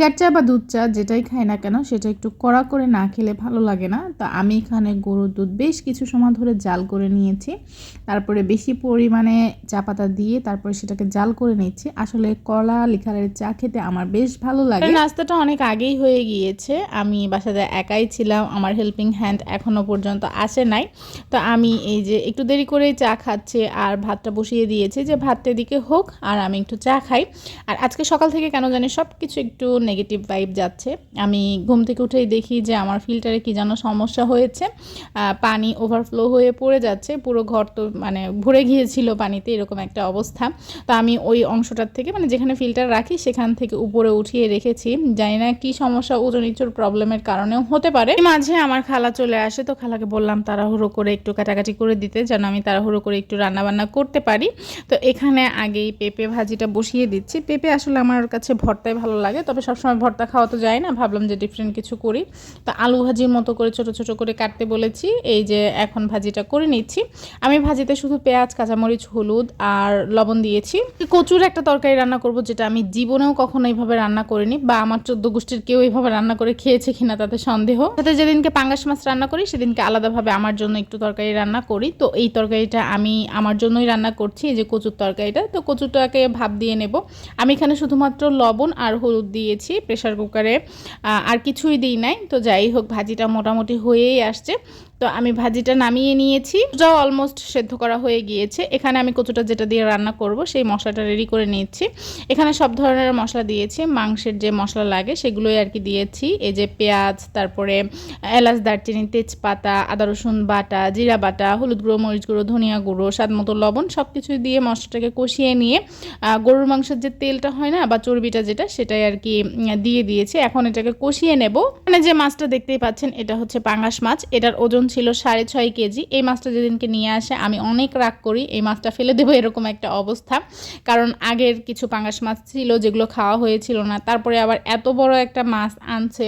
গার চা বা দুধ চা যেটাই খাই না কেন, সেটা একটু কড়া করে না খেলে ভালো লাগে না। তো আমি এখানে গরুর দুধ বেশ কিছু সময় ধরে জাল করে নিয়েছি। তারপরে বেশি পরিমাণে চা পাতা দিয়ে তারপরে সেটাকে জাল করে নিচ্ছি। আসলে কলা, লিখারের চা খেতে আমার বেশ ভালো লাগে। নাস্তাটা অনেক আগেই হয়ে গিয়েছে। আমি বাসাতে একাই ছিলাম, আমার হেল্পিং হ্যান্ড এখনও পর্যন্ত আসে নাই। তো আমি এই যে একটু দেরি করে চা খাচ্ছি আর ভাতটা বসিয়ে দিয়েছি যে ভাতটা দিকে হোক আর আমি একটু চা খাই। আর আজকে সকাল থেকে কেন জানি সব কিছু একটু নেগেটিভ ভাইব যাচ্ছে। আমি ঘুম থেকে উঠেই দেখি যে আমার ফিল্টারে কি যেন সমস্যা হয়েছে। পানি ওভারফ্লো হয়ে পড়ে যাচ্ছে। পুরো ঘর তো মানে ভরে গিয়েছিল পানিতে, এরকম একটা অবস্থা। তো আমি ওই অংশটার থেকে মানে যেখানে ফিল্টার রাখি, সেখান থেকে উপরে উঠিয়ে রেখেছি। জানি না কি সমস্যা ওজন ইচুর প্রবলেমের কারণেও হতে পারে। মাঝে আমার খালা চলে আসে, তো খালাকে বললাম তাড়াহুড়ো করে একটু কাটাকাটি করে দিতে, যেন আমি তাড়াহুড়ো করে একটু রান্নাবান্না করতে পারি। তো এখানে আগেই পেঁপে ভাজিটা বসিয়ে দিচ্ছি। পেঁপে আসলে আমার কাছে ভর্তায় ভালো লাগে, তবে সবসময় ভর্তা খাওয়া তো যায় না, ভাবলাম যে ডিফারেন্ট কিছু করি। তা আলু ভাজির মতো করে ছোট ছোট করে কাটতে বলেছি, এই যে এখন ভাজিটা করে নিচ্ছি। আমি ভাজিতে শুধু পেঁয়াজ, কাঁচামরিচ, হলুদ আর লবণ দিয়েছি। কচুর একটা তরকারি রান্না করব যেটা আমি জীবনেও কখনো এইভাবে রান্না করিনি, বা আমার চোদ্দ গোষ্ঠীর কেউ এইভাবে রান্না করে খেয়েছে কিনা তাতে সন্দেহ। সাথে যেদিনকে পাঙ্গাস মাছ রান্না করি, সেদিনকে আলাদাভাবে আমার জন্য একটু তরকারি রান্না করি। তো এই তরকারিটা আমি আমার জন্যই রান্না করছি, এই যে কচুর তরকারিটা। তো কচুরটাকে ভাব দিয়ে নেব। আমি এখানে শুধুমাত্র লবণ আর হলুদ দিয়েছি। দিয়েছি প্রেশার কুকারে আর কিছুই দিই নাই। তো যাই হোক, ভাজিটা মোটামুটি হয়েই আসছে। তো আমি ভাজিটা নামিয়ে নিয়েছি। ওটাও অলমোস্ট সেদ্ধ করা হয়ে গিয়েছে। এখানে আমি কচুটা যেটা দিয়ে রান্না করব, সেই মশলাটা রেডি করে নিয়েছি এখানে সব ধরনের মশলা দিয়েছি। মাংসের যে মশলা লাগে, সেগুলোই আর কি দিয়েছি। এই যে পেঁয়াজ, তারপরে এলাচ, দারচিনি, তেজপাতা, আদা, রসুন বাটা, জিরা বাটা, হলুদ গুঁড়ো, মরিচ গুঁড়ো, ধনিয়া গুঁড়ো, স্বাদ মতো লবণ সব কিছুই দিয়ে মশলাটাকে কষিয়ে নিয়ে গরুর মাংসের যে তেলটা হয় না, বা চর্বিটা যেটা, সেটাই আর কি দিয়ে দিয়েছি। এখন এটাকে কষিয়ে নেব। মানে যে মাছটা দেখতেই পাচ্ছেন, এটা হচ্ছে পাঙ্গাস মাছ। এটার ওজন ছিল সাড়ে ছয় কেজি। এই মাছটা যেদিনকে নিয়ে আসে, আমি অনেক রাগ করি, এই মাছটা ফেলে দেবো এরকম একটা অবস্থা। কারণ আগের কিছু পাঙ্গাস মাছ ছিল, যেগুলো খাওয়া হয়েছিল না। তারপরে আবার এত বড় একটা মাছ আনছে,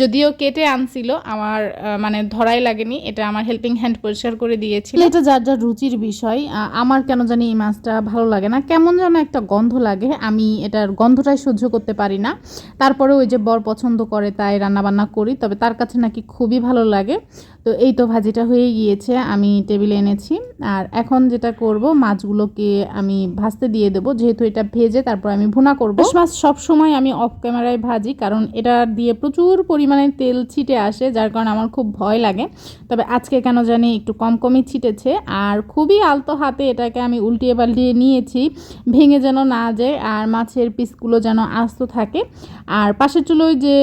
যদিও কেটে আনছিল, আমার মানে ধরাই লাগেনি। এটা আমার হেল্পিং হ্যান্ড পরিষ্কার করে দিয়েছিল। এটা যার যার রুচির বিষয় আমার কেন জানি এই মাছটা ভালো লাগে না। কেমন যেন একটা গন্ধ লাগে, আমি এটার গন্ধটাই সহ্য করতে পারি না। তারপরে ওই যে বর পছন্দ করে, তাই রান্নাবান্না করি, তবে তার কাছে নাকি খুবই ভালো লাগে। তো এই তো ভাজিটা হয়ে গিয়েছে, আমি টেবিলে এনেছি। আর এখন যেটা করব, মাছগুলোকে আমি ভাজতে দিয়ে দেবো, যেহেতু এটা ভেজে তারপর আমি ভুনা করব। মাছ সব সময় আমি অফ ক্যামেরায় ভাজি, কারণ এটা দিয়ে প্রচুর পরিমাণে তেল ছিটে আসে, যার কারণে আমার খুব ভয় লাগে। তবে আজকে কেন জানি একটু কম কমই ছিটেছে, আর খুবই আলতো হাতে এটাকে আমি উল্টিয়ে পাল্টিয়ে নিয়েছি, ভেঙে যেন না যায়, আর মাছের পিসগুলো যেন আস্ত থাকে। আর পাশের চুলোয় যে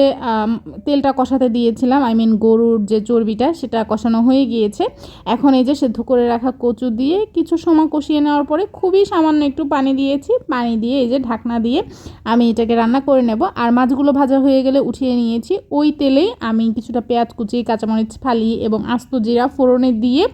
তেলটা কষাতে দিয়েছিলাম আই মিন গরুর যে চর্বিটা, সেটা কষানো হয়ে গিয়েছে। এখন এই যে সেদ্ধ করে রাখা কচু দিয়ে কিছু সময় কষিয়ে নেওয়ার পরে খুবই সামান্য একটু পানি দিয়েছি। পানি দিয়ে এই যে ঢাকনা দিয়ে আমি এটাকে রান্না করে নেব। আর মাছগুলো ভাজা হয়ে গেলে উঠিয়ে নিয়েছি। ওই তেলেই আমি কিছুটা পেঁয়াজ কুচি, কাঁচামরিচ ফালি এবং আস্ত জিরা ফোড়নে দিয়ে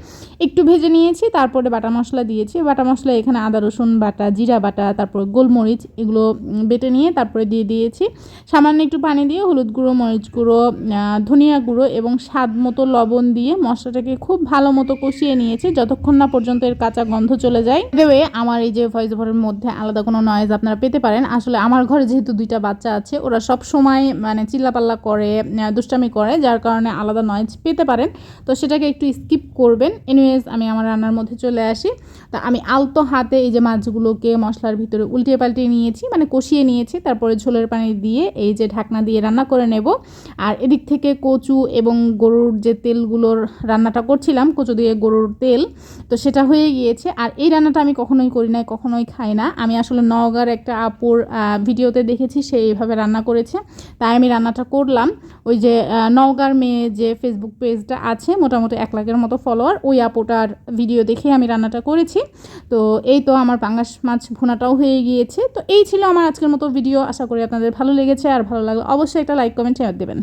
একটু ভেজে নিয়েছি। তারপরে বাটা মশলা দিয়েছি। বাটা মশলা এখানে আদা, রসুন বাটা, জিরা বাটা, তারপর গোলমরিচ এগুলো বেটে নিয়ে তারপরে দিয়ে দিয়েছি। সামান্য একটু পানি দিয়ে হলুদ গুঁড়ো, মরিচ গুঁড়ো ধনিয়া গুঁড়ো এবং স্বাদ মতো লবণ দিয়ে মশলাটাকে খুব ভালো মতো কষিয়ে নিয়েছি। যতক্ষণ না পর্যন্ত এর কাঁচা গন্ধ চলে যায়। দেবে আমার এই যে ভয়েস ওভারের মধ্যে আলাদা কোনো নয়েজ আপনারা পেতে পারেন। আসলে আমার ঘরে যেহেতু দুইটা বাচ্চা আছে, ওরা সব সময় মানে চিল্লাপাল্লা করে দুষ্টামি করে, যার কারণে আলাদা নয়েজ পেতে পারেন। তো সেটাকে একটু স্কিপ করবেন। এনিওয়েজ আমি আমার রান্নার মধ্যে চলে আসি। তা আমি আলতো হাতে এই যে মাছগুলোকে মশলার ভিতরে উল্টিয়ে পাল্টিয়ে নিয়েছি মানে কষিয়ে নিয়েছি, তারপরে ঝোলের পানি দিয়ে এই যে ঢাকনা দিয়ে রান্না করে নেব। আর এদিক থেকে কচু এবং গরুর যে তেলগুলোর রান্নাটা করছিলাম, কচু দিয়ে গরুর তেল, তো সেটা হয়ে গিয়েছে। আর এই রান্নাটা আমি কখনোই করি না কখনোই খাই না। আমি আসলে নওগাঁর একটা আপুর ভিডিওতে দেখেছি, সে এইভাবে রান্না করেছে। তাই আমি রান্নাটা করলাম। ওই যে নওগাঁর মেয়ে যে ফেসবুক পেজটা আছে, মোটামুটি এক লাখের মতো ফলোয়ার ওই আপুটার ভিডিও দেখে আমি রান্নাটা করেছি। তো এই তো আমার পাঙ্গাস মাছ ভুনাটাও হয়ে গিয়েছে। তো এই ছিল আমার আজকের মতো ভিডিও আশা করি আপনাদের ভালো লেগেছে আর ভালো লাগল অবশ্যই একটা লাইক কমেন্ট শেয়ার দেবেন।